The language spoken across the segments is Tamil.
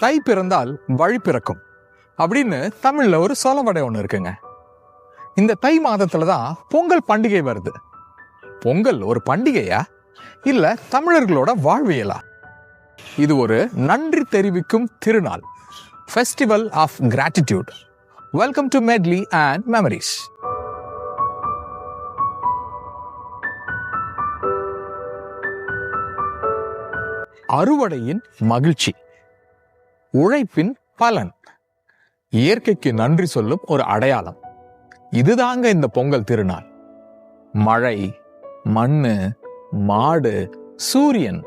தை பிறந்தால் வழி பிறக்கும். அப்படின்னு தமிழ்ல ஒரு சொலவடை ஒன்று இருக்குங்க. இந்த தை மாதத்துல தான் பொங்கல் பண்டிகை வருது. பொங்கல் ஒரு பண்டிகையா? இல்ல தமிழர்களோட வாழ்வியலா? இது ஒரு நன்றி தெரிவிக்கும் திருநாள். Festival of gratitude welcome to medley and memories அறுவடையின் மகிழ்ச்சி. உழைப்பின் பலன். இயற்கைக்கு நன்றி சொல்லும் ஒரு அடையாளம். இதுதாங்க இந்த பொங்கல் திருநாள். மழை மண்ணு மாடு சூரியன்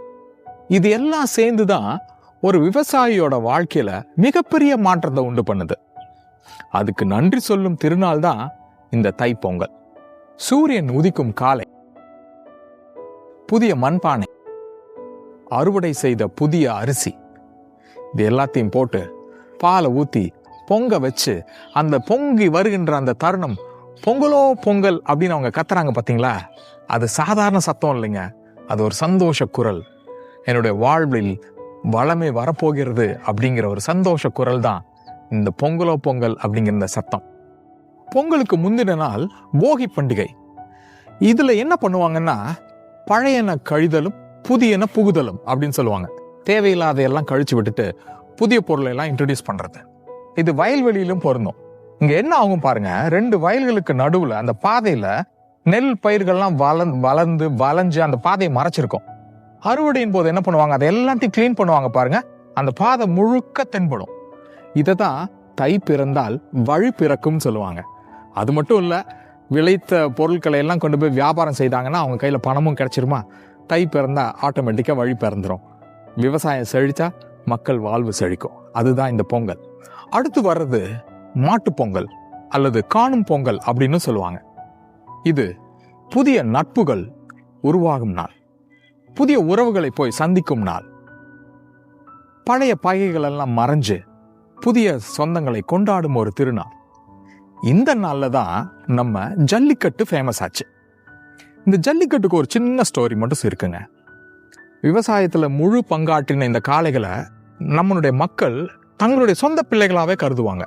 இது எல்லாம் சேர்ந்து தான் ஒரு விவசாயியோட வாழ்க்கையில மிகப்பெரிய மாற்றத்தை உண்டு பண்ணுது. அதுக்கு நன்றி சொல்லும் திருநாள் தான் இந்த தைப்பொங்கல். சூரியன் உதிக்கும் காலை. புதிய மண்பானை. அறுவடை செய்த புதிய அரிசி. இது எல்லாத்தையும் போட்டு பாலை ஊற்றி பொங்க வச்சு அந்த பொங்கி வருகின்ற அந்த தருணம் பொங்கலோ பொங்கல் அப்படின்னு அவங்க கத்துறாங்க பார்த்தீங்களா அது சாதாரண சத்தம் இல்லைங்க. அது ஒரு சந்தோஷ குரல். என்னுடைய வாழ்வில் வளமே வரப்போகிறது அப்படிங்கிற ஒரு சந்தோஷ குரல் தான் இந்த பொங்கலோ பொங்கல் அப்படிங்கிற இந்த சத்தம். பொங்கலுக்கு முந்தின நாள் போகி பண்டிகை. இதில் என்ன பண்ணுவாங்கன்னா பழையன கழிதலும் புதியன புகுதலும் அப்படின்னு சொல்லுவாங்க. தேவையில்லாதையெல்லாம் கழிச்சு விட்டுட்டு புதிய பொருளை எல்லாம் இன்ட்ரடியூஸ் பண்றது. இது வயல்வெளியிலும் பொருந்தும். இங்க என்ன ஆகும் பாருங்க ரெண்டு வயல்களுக்கு நடுவுல அந்த பாதையில நெல் பயிர்கள்லாம் வளர்ந்து வளர்ந்து வளைஞ்சு அந்த பாதையை மறைச்சிருக்கும். அறுவடையின் போது என்ன பண்ணுவாங்க அதை எல்லாத்தையும் க்ளீன் பண்ணுவாங்க பாருங்க அந்த பாதை முழுக்க தென்படும். இதை தான் தை பிறந்தால் வழி பிறக்கும்னு சொல்லுவாங்க. அது மட்டும் இல்லை விளைத்த பொருட்களை எல்லாம் கொண்டு போய் வியாபாரம் செய்தாங்கன்னா அவங்க கையில் பணமும் கிடைச்சிருமா? தை பிறந்தா ஆட்டோமேட்டிக்காக வழி பிறந்துடும் விவசாயம் செழித்தா மக்கள் வாழ்வு செழிக்கும். அதுதான் இந்த பொங்கல். அடுத்து வர்றது மாட்டுப் பொங்கல் அல்லது காணும் பொங்கல் அப்படின்னு சொல்லுவாங்க. இது புதிய நட்புகள் உருவாகும் நாள். புதிய உறவுகளை போய் சந்திக்கும் நாள். பழைய பகைகள் எல்லாம் மறைஞ்சு புதிய சொந்தங்களை கொண்டாடும் ஒரு திருநாள். இந்த நாளில் தான் நம்ம ஜல்லிக்கட்டு ஃபேமஸ் ஆச்சு. இந்த ஜல்லிக்கட்டுக்கு ஒரு சின்ன ஸ்டோரி மட்டும் இருக்குங்க. விவசாயத்தில் முழு பங்காற்றின இந்த காளைகளை நம்மளுடைய மக்கள் தங்களுடைய சொந்த பிள்ளைகளாகவே கருதுவாங்க.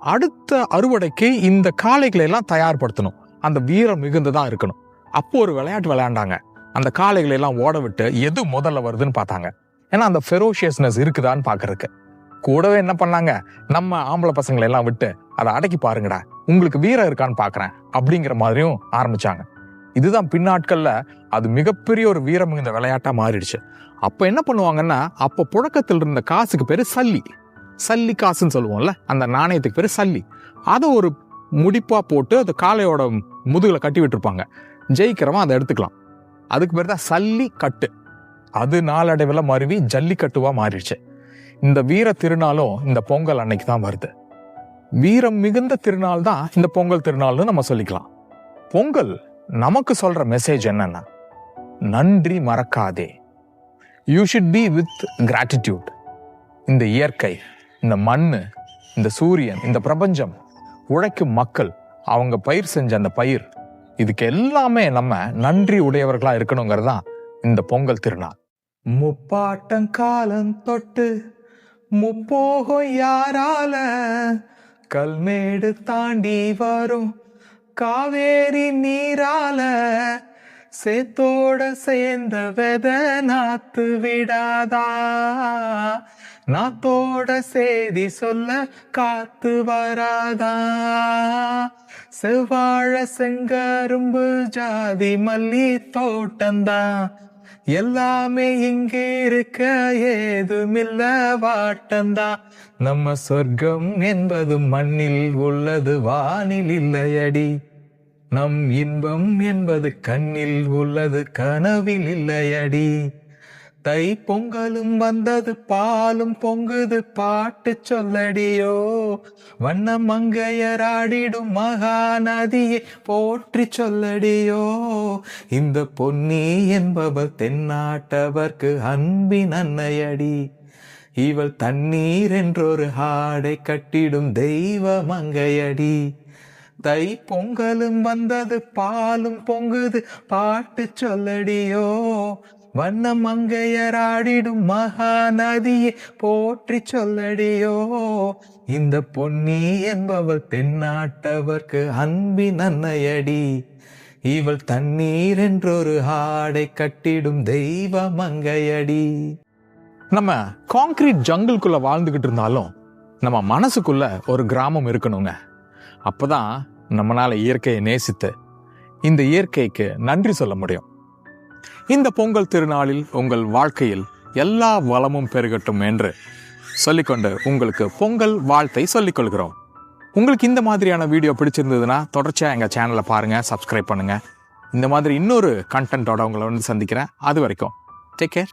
அடுத்த அறுவடைக்கு இந்த காளைகளை எல்லாம் தயார்படுத்தணும். அந்த வீரம் மிகுந்ததாக இருக்கணும். அப்போ ஒரு விளையாட்டு விளையாண்டாங்க. அந்த காளைகளை எல்லாம் ஓட விட்டு எது முதல்ல வருதுன்னு பார்த்தாங்க. ஏன்னா அந்த ஃபெரோஷியஸ்னஸ் இருக்குதான்னு பார்க்கறதுக்கு. கூடவே என்ன பண்ணாங்க? நம்ம ஆம்பளை பசங்களை எல்லாம் விட்டு அதை அடக்கி பாருங்கடா. உங்களுக்கு வீரம் இருக்கான்னு பார்க்குறேன். அப்படிங்கிற மாதிரியும் ஆரம்பிச்சாங்க. இதுதான் பின்னாட்களில் அது மிகப்பெரிய ஒரு வீரம் மிகுந்த விளையாட்டாக மாறிடுச்சு. அப்போ என்ன பண்ணுவாங்கன்னா அப்போ புழக்கத்தில் இருந்த காசுக்கு பேர் சல்லி. சல்லி காசுன்னு சொல்லுவோம்ல அந்த நாணயத்துக்கு பேர் சல்லி. அதை ஒரு முடிப்பாக போட்டு அது காளையோட முதுகில் கட்டி விட்டுருப்பாங்க. ஜெயிக்கிறவன் அதை எடுத்துக்கலாம். அதுக்கு பேர் தான் சல்லி கட்டு. அது நாளடைவில் மருவி ஜல்லிக்கட்டுவாக மாறிடுச்சு. இந்த வீர திருநாளும் இந்த பொங்கல் அன்னைக்கு தான் வருது. வீரம் மிகுந்த திருநாள் தான் இந்த பொங்கல் திருநாள்னு நம்ம சொல்லிக்கலாம். பொங்கல் நமக்கு சொல்ற மெசேஜ் என்னன்னா நன்றி மறக்காதே. You should be with gratitude இந்த இயற்கை இந்த மண் இந்த சூரியன் இந்த பிரபஞ்சம் உழைக்கும் மக்கள் அவங்க பயிர் செஞ்ச அந்த பயிர் இதுக்கு எல்லாமே நம்ம நன்றி உடையவர்களா இருக்கணுங்கிறது தான் இந்த பொங்கல் திருநாள். முப்பாட்டங்காலம் தொட்டு முப்போகம் யாரால கல்மேடு தாண்டி வரும் காவேரி நீரால சேத்தோட சேர்ந்த வெத நாத்து விடாதா? நாத்தோட சேதி சொல்ல காத்து வராதா? செவ்வாழ செங்கரும்பு ஜாதி மல்லி தோட்டம்தான் எல்லாமே இங்கே இருக்க ஏதுமில்ல வாட்டந்தா நம்ம சொர்க்கம் என்பது மண்ணில் உள்ளது வானில் இல்லையடி. நம் இன்பம் என்பது கண்ணில் உள்ளது கனவில் இல்லையடி. தை பொங்கலும் வந்தது பாலும் பொங்குது பாட்டு சொல்லடியோ. வண்ண மங்கையராடிடும் மகாநதியை போற்றி சொல்லடியோ. இந்த பொன்னி என்பவர் தென்னாட்டவர்க்கு அன்பின் அன்னையடி. இவள் தண்ணீர் என்றொரு ஹாடை கட்டிடும் தெய்வ மங்கையடி. தை பொங்கலும் வந்தது பாலும் பொங்குது. பாட்டு சொல்லடியோ வண்ண மங்கையராடிடும் மகாநதியே போற்றி சொல்லடியோ. இந்த பொன்னி என்பவள் தென்னாட்டவர்க்கு அன்பின் அன்னையடி. இவள் தண்ணீர் என்றொரு ஆடை கட்டிடும் தெய்வ மங்கையடி. நம்ம காங்கிரீட் ஜங்கிள்குள்ள வாழ்ந்துகிட்டு இருந்தாலும் நம்ம மனசுக்குள்ள ஒரு கிராமம் இருக்கணுங்க. அப்போ தான் நம்மளால் இயற்கையை நேசித்து இந்த இயற்கைக்கு நன்றி சொல்ல முடியும். இந்த பொங்கல் திருநாளில் உங்கள் வாழ்க்கையில் எல்லா வளமும் பெருகட்டும் என்று சொல்லிக்கொண்டு உங்களுக்கு பொங்கல் வாழ்த்தை சொல்லிக் கொள்கிறோம். உங்களுக்கு இந்த மாதிரியான வீடியோ பிடிச்சிருந்ததுன்னா தொடர்ச்சியாக எங்கள் சேனலை பாருங்கள் சப்ஸ்கிரைப் பண்ணுங்கள் இந்த மாதிரி இன்னொரு கண்டென்ட்டோட உங்களை வந்து சந்திக்கிறேன். அது வரைக்கும் டேக் கேர்